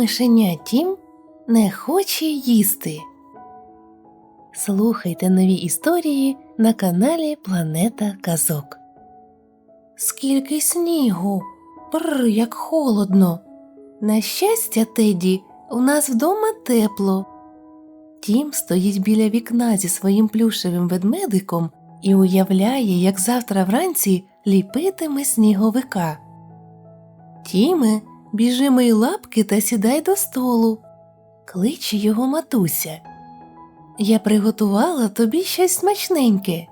мишеня Тім не хоче їсти. Слухайте нові історії на каналі Планета Казок. Скільки снігу! Бррр, як холодно. На щастя, Теді, у нас вдома тепло. Тім стоїть біля вікна зі своїм плюшевим ведмедиком і уявляє, як завтра вранці ліпитиме сніговика. Тіме, біжи мої лапки та сідай до столу. Кличе його матуся. Я приготувала тобі щось смачненьке.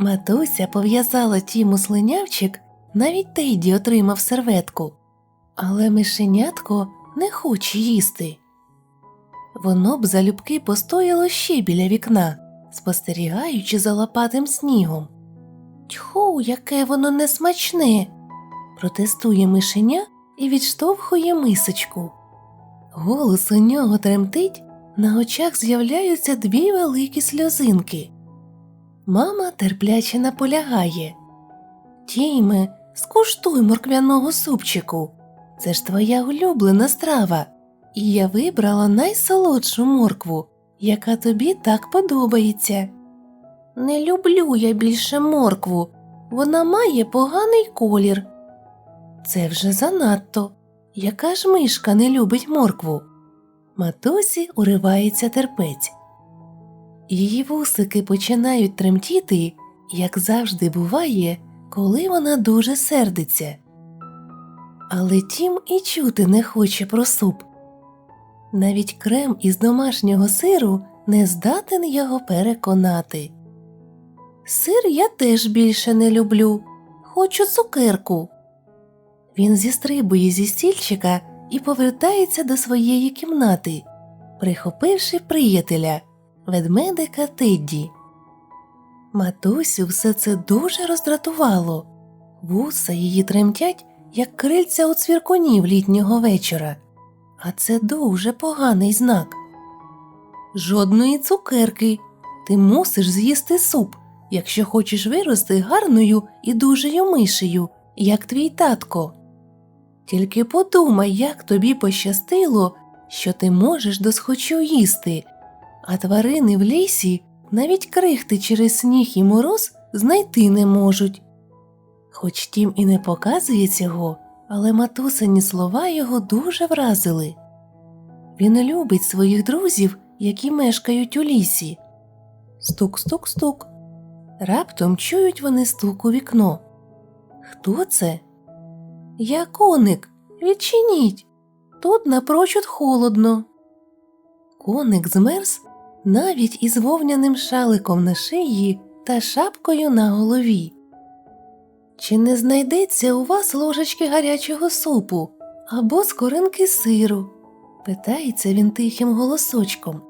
Матуся пов'язала Тіму слинявчик, навіть Тейді отримав серветку, але мишенятко не хоче їсти. Воно б залюбки постояло ще біля вікна, спостерігаючи за лопатим снігом. Тьху, яке воно несмачне. Протестує мишеня і відштовхує мисочку. Голос у нього тремтить, на очах з'являються дві великі сльозинки. Мама терпляче наполягає. Тійме, скуштуй морквяного супчику. Це ж твоя улюблена страва. І я вибрала найсолодшу моркву, яка тобі так подобається. Не люблю я більше моркву, вона має поганий колір. Це вже занадто. Яка ж мишка не любить моркву? Матусі уривається терпець. Її вусики починають тремтіти, як завжди буває, коли вона дуже сердиться. Але тім і чути не хоче про суп. Навіть крем із домашнього сиру не здатен його переконати. Сир я теж більше не люблю, хочу цукерку. Він зістрибує зі стільчика і повертається до своєї кімнати, прихопивши приятеля, ведмедика Тедді. Матусю все це дуже роздратувало. Вуса її тремтять, як крильця у цвіркунів літнього вечора, а це дуже поганий знак. Жодної цукерки. Ти мусиш з'їсти суп, якщо хочеш вирости гарною і дужою мишею, як твій татко. Тільки подумай, як тобі пощастило, що ти можеш досхочу їсти, а тварини в лісі навіть крихти через сніг і мороз знайти не можуть. Хоч тім і не показує цього, але матусині слова його дуже вразили. Він любить своїх друзів, які мешкають у лісі. Стук-стук-стук. Раптом чують вони стук у вікно. Хто це? Я коник. Відчиніть. Тут напрочуд холодно. Коник змерз навіть із вовняним шаликом на шиї та шапкою на голові. Чи не знайдеться у вас ложечки гарячого супу або скоринки сиру? питається він тихим голосочком.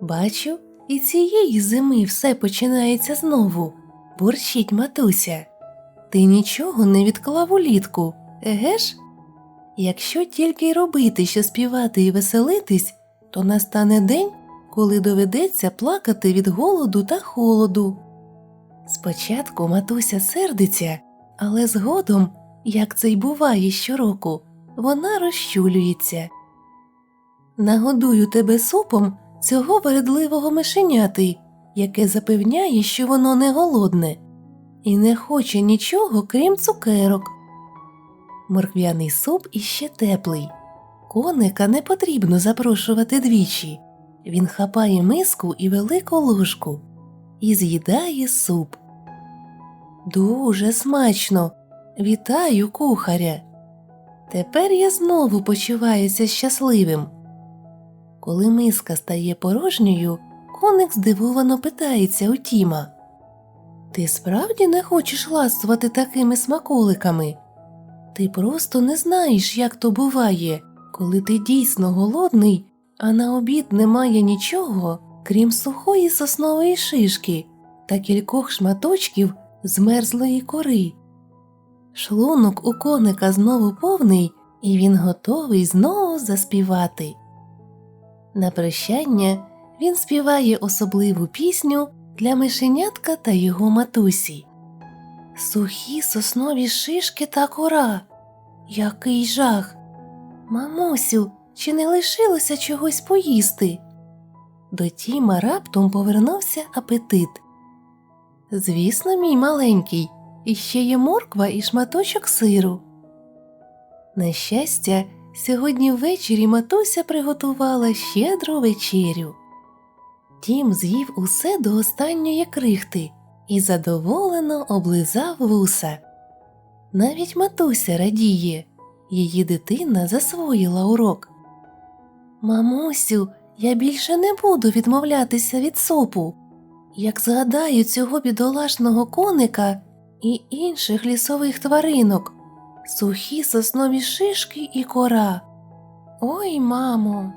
Бачу, і цієї зими все починається знову, бурчить матуся. Ти нічого не відклав улітку, еге ж? Якщо тільки й робити, що співати і веселитись, то настане день, коли доведеться плакати від голоду та холоду. Спочатку матуся сердиться, але згодом, як це й буває щороку, вона розчулюється. Нагодую тебе супом цього вередливого мишеняти, яке запевняє, що воно не голодне, і не хоче нічого, крім цукерок. Морквяний суп іще теплий. Коника не потрібно запрошувати двічі. Він хапає миску і велику ложку і з'їдає суп. Дуже смачно. Вітаю, кухаря. Тепер я знову почуваюся щасливим. Коли миска стає порожньою, коник здивовано питається у Тіма Ти справді не хочеш ласувати такими смаколиками? Ти просто не знаєш, як то буває, коли ти дійсно голодний, а на обід немає нічого, крім сухої соснової шишки та кількох шматочків змерзлої кори. Шлунок у коника знову повний, і він готовий знову заспівати. На прощання він співає особливу пісню для мишенятка та його матусі. Сухі соснові шишки та кора. Який жах! Мамусю, чи не лишилося чогось поїсти? До Тіма раптом повернувся апетит. Звісно, мій маленький, іще є морква і шматочок сиру. На щастя, сьогодні ввечері матуся приготувала щедру вечерю. Тім з'їв усе до останньої крихти і задоволено облизав вуса. Навіть матуся радіє, її дитина засвоїла урок. Мамусю, я більше не буду відмовлятися від супу. Як згадаю цього бідолашного коника і інших лісових тваринок, сухі соснові шишки і кора. Ой, мамо,